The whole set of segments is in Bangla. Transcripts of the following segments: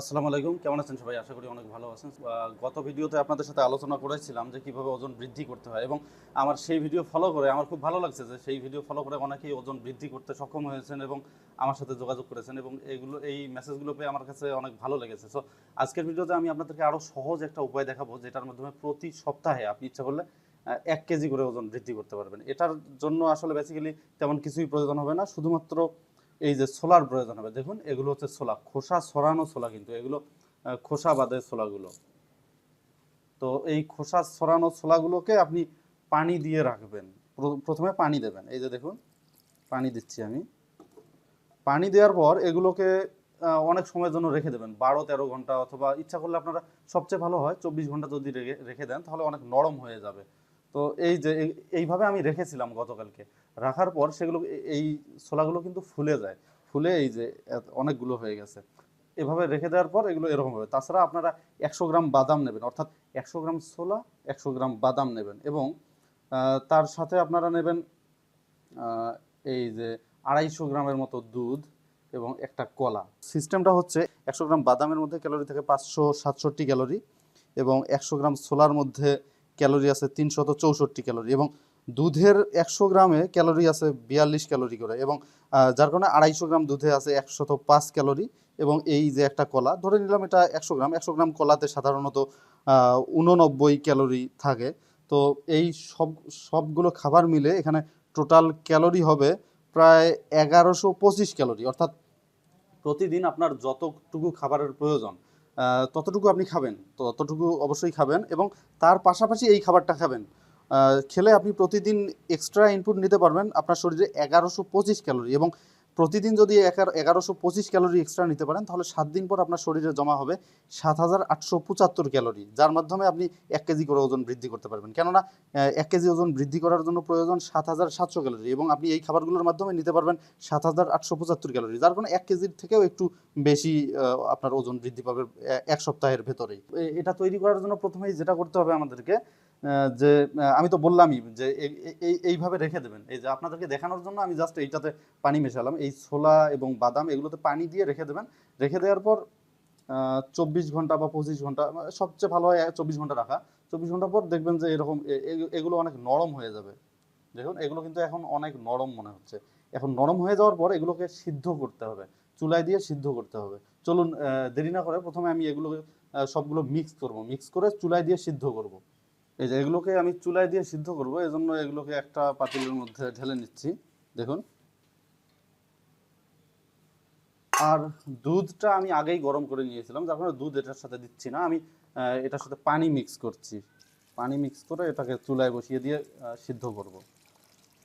আসসালামু আলাইকুম। কেমন আছেন সবাই? আশা করি অনেক ভালো আছেন। গত ভিডিওতে আপনাদের সাথে আলোচনা করেছিলাম যে কীভাবে ওজন বৃদ্ধি করতে হয় এবং আমার সেই ভিডিও ফলো করে আমার খুব ভালো লাগছে যে সেই ভিডিও ফলো করে অনেকেই ওজন বৃদ্ধি করতে সক্ষম হয়েছেন এবং আমার সাথে যোগাযোগ করেছেন এবং এইগুলো এই মেসেজগুলো পেয়ে আমার কাছে অনেক ভালো লেগেছে। সো আজকের ভিডিওতে আমি আপনাদেরকে আরও সহজ একটা উপায় দেখাবো যেটার মাধ্যমে প্রতি সপ্তাহে আপনি ইচ্ছা করলে এক কেজি করে ওজন বৃদ্ধি করতে পারবেন। এটার জন্য আসলে বেসিক্যালি তেমন কিছুই প্রয়োজন হবে না। শুধুমাত্র এই যে সোলার প্রয়োজন হবে, দেখুন, এগুলো হচ্ছে সোলা, খোসা ছড়ানো ছোলা কিন্তু, এগুলো খোসা বাদে ছোলাগুলো তো এই খোসা ছড়ানো ছোলাগুলোকে আপনি পানি দিয়ে রাখবেন প্রথমে পানি দেবেন, এই যে দেখুন, পানি দিচ্ছি আমি। পানি দেওয়ার পর এগুলোকে অনেক সময়ের জন্য রেখে দেবেন, বারো তেরো ঘণ্টা অথবা ইচ্ছা করলে আপনারা সবচেয়ে ভালো হয়, চব্বিশ ঘণ্টা যদি রেখে দেন, তাহলে অনেক নরম হয়ে যাবে। তো এই যে এই- এইভাবে আমি রেখেছিলাম গতকালকে। রাখার পর সেগুলো এই ছোলাগুলো কিন্তু ফুলে যায়। ফুলে এই যে অনেকগুলো হয়ে গেছে। এভাবে রেখে দেওয়ার পর এগুলো এরকম হবে। তাছাড়া আপনারা একশো গ্রাম বাদাম নেবেন, অর্থাৎ একশো গ্রাম ছোলা, একশো গ্রাম বাদাম নেবেন এবং তার সাথে আপনারা নেবেন এই যে আড়াইশো গ্রামের মতো দুধ এবং একটা কলা। সিস্টেমটা হচ্ছে একশো গ্রাম বাদামের মধ্যে ক্যালোরি থাকে পাঁচশো সাতষট্টি ক্যালোরি এবং একশো গ্রাম ছোলার মধ্যে ক্যালোরি আছে তিনশত চৌষট্টি ক্যালোরি এবং দুধের একশো গ্রামে ক্যালোরি আছে বিয়াল্লিশ ক্যালোরি করে এবং যার কারণে আড়াইশো গ্রাম দুধে আছে একশত পাঁচ ক্যালোরি এবং এই যে একটা কলা, ধরে নিলাম এটা একশো গ্রাম একশো গ্রাম কলাতে সাধারণত উননব্বই ক্যালোরি থাকে। তো এই সব, সবগুলো খাবার মিলে এখানে টোটাল ক্যালোরি হবে প্রায় এগারোশো পঁচিশ ক্যালোরি। অর্থাৎ প্রতিদিন আপনার যতটুকু খাবারের প্রয়োজন ততটুকু আপনি খাবেন ততটুকু অবশ্যই খাবেন এবং তার পাশাপাশি এই খাবারটা খাবেন। খেলে আপনি প্রতিদিন এক্সট্রা ইনপুট নিতে পারবেন, আপনার শরীরে এগারোশো পঁচিশ ক্যালোরি এবং প্রতিদিন যদি এগারোশো পঁচিশ ক্যালোরি এক্সট্রা নিতে পারেন, তাহলে সাত দিন পর আপনার শরীরে জমা হবে সাত হাজার আটশো পঁচাত্তর ক্যালোরি, যার মাধ্যমে আপনি এক কেজি করে ওজন বৃদ্ধি করতে পারবেন। কেননা এক কেজি ওজন বৃদ্ধি করার জন্য প্রয়োজন সাত হাজার সাতশো ক্যালোরি এবং আপনি এই খাবারগুলোর মাধ্যমে নিতে পারবেন সাত হাজার আটশো পঁচাত্তর ক্যালোরি, যার কারণে এক কেজির থেকেও একটু বেশি আপনার ওজন বৃদ্ধি পাবে এক সপ্তাহের ভেতরেই। এটা তৈরি করার জন্য প্রথমেই যেটা করতে হবে আমাদেরকে যে আমি তো বললামই যে এই- এই- এই- এইভাবে রেখে দেবেন। এই যে আপনাদেরকে দেখানোর জন্য আমি জাস্ট এইটাতে পানি মেশালাম। এই ছোলা এবং বাদাম এগুলোতে পানি দিয়ে রেখে দেবেন। রেখে দেওয়ার পর চব্বিশ ঘণ্টা বা পঁচিশ ঘণ্টা সবচেয়ে ভালো হয় চব্বিশ ঘণ্টা রাখা। চব্বিশ ঘণ্টা পর দেখবেন যে এরকম এগুলো অনেক নরম হয়ে যাবে। দেখুন, এগুলো কিন্তু এখন অনেক নরম মনে হচ্ছে। এখন নরম হয়ে যাওয়ার পর এগুলোকে সিদ্ধ করতে হবে। চুলায় দিয়ে সিদ্ধ করতে হবে। চলুন দেরি না করে প্রথমে আমি এগুলোকে সবগুলো মিক্স করব। মিক্স করে চুলায় দিয়ে সিদ্ধ করব। এই যে এগুলোকে আমি চুলায় দিয়ে সিদ্ধ করব, এজন্য এগুলোকে একটা পাতিলের মধ্যে ঢেলে নিচ্ছি। দেখুন। আর দুধটা আমি আগেই গরম করে নিয়েছিলাম, যার কারণে দুধ এটার সাথে দিচ্ছি না। আমি এটার সাথে পানি মিক্স করছি। পানি মিক্স করে এটাকে চুলায় বসিয়ে দিয়ে সিদ্ধ করব।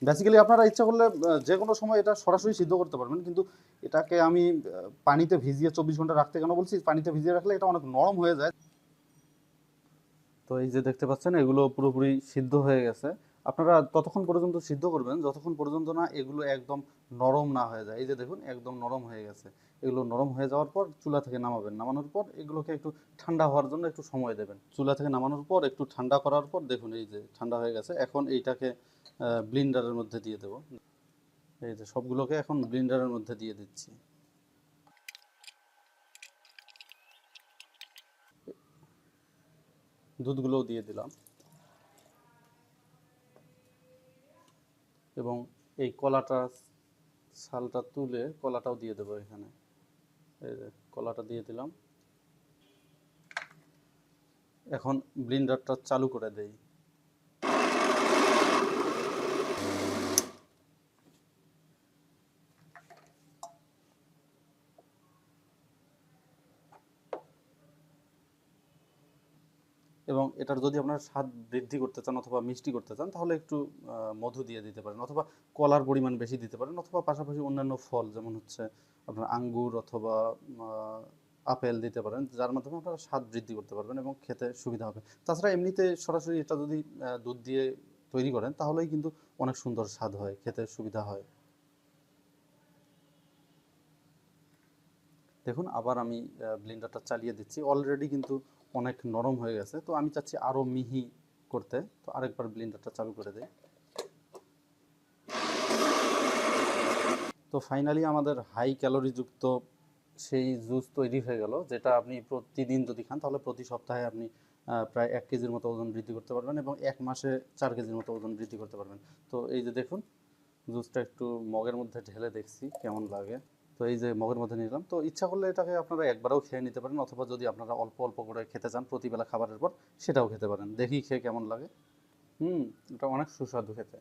বেসিক্যালি আপনারা ইচ্ছা করলে যে কোনো সময় এটা সরাসরি সিদ্ধ করতে পারবেন, কিন্তু এটাকে আমি পানিতে ভিজিয়ে চব্বিশ ঘণ্টা রাখতে কেন বলছি? পানিতে ভিজিয়ে রাখলে এটা অনেক নরম হয়ে যায়। তো এই যে দেখতে পাচ্ছেন, এগুলো পুরোপুরি সিদ্ধ হয়ে গেছে। আপনারা ততক্ষণ পর্যন্ত সিদ্ধ করবেন, যতক্ষণ পর্যন্ত না এগুলো একদম নরম না হয়ে যায়। এই যে দেখুন, একদম নরম হয়ে গেছে। এগুলো নরম হয়ে যাওয়ার পর চুলা থেকে নামাবেন। নামানোর পর এগুলোকে একটু ঠান্ডা হওয়ার জন্য একটু সময় দেবেন। চুলা থেকে নামানোর পর একটু ঠান্ডা করার পর দেখুন, এই যে ঠান্ডা হয়ে গেছে। এখন এইটাকে ব্লিন্ডারের মধ্যে দিয়ে দেবো। এই যে সবগুলোকে এখন ব্লিন্ডারের মধ্যে দিয়ে দিচ্ছি। দুধগুলোও দিয়ে দিলাম। এবং এই কলাটা, শালটা তুলে কলাটাও দিয়ে দেবো এখানে। এই যে কলাটা দিয়ে দিলাম। এখন ব্লিন্ডারটা চালু করে দেই। এবং এটার যদি আপনার স্বাদ বৃদ্ধি করতে চান অথবা মিষ্টি করতে চান, তাহলে একটু মধু দিয়ে দিতে পারেন অথবা কলার পরিমাণ বেশি দিতে পারেন অথবা পাশাপাশি অন্যান্য ফল, যেমন হচ্ছে আপনার আঙ্গুর অথবা আপেল দিতে পারেন, যার মাধ্যমে আপনারা স্বাদ বৃদ্ধি করতে পারবেন এবং খেতে সুবিধা হবে। তাছাড়া এমনিতে সরাসরি এটা যদি দুধ দিয়ে তৈরি করেন, তাহলেই কিন্তু অনেক সুন্দর স্বাদ হয়, খেতে সুবিধা হয়। দেখুন, আবার আমি ব্লেন্ডারটা চালিয়ে দিচ্ছি। অলরেডি কিন্তু অনেক নরম হয়ে গেছে, তো আমি চাচ্ছি আরও মিহি করতে। তো আরেকবার ব্লেন্ডারটা চালু করে দেই। তো ফাইনালি আমাদের হাই ক্যালোরিযুক্ত সেই জুস তৈরি হয়ে গেল, যেটা আপনি প্রতিদিন যদি খান, তাহলে প্রতি সপ্তাহে আপনি প্রায় এক কেজির মতো ওজন বৃদ্ধি করতে পারবেন এবং এক মাসে চার কেজির মতো ওজন বৃদ্ধি করতে পারবেন। তো এই যে দেখুন জুসটা একটু মগের মধ্যে ঢেলে দেখছি, কেমন লাগে। তো এই যে মগের মধ্যে নিলাম তো ইচ্ছা করলে এটাকে আপনারা একবারও খেয়ে নিতে পারেন, অথবা যদি আপনারা অল্প অল্প করে খেতে চান প্রতিবেলা খাবারের পর, সেটাও খেতে পারেন। দেখি খেয়ে কেমন লাগে। হুম, এটা অনেক সুস্বাদু খেতে।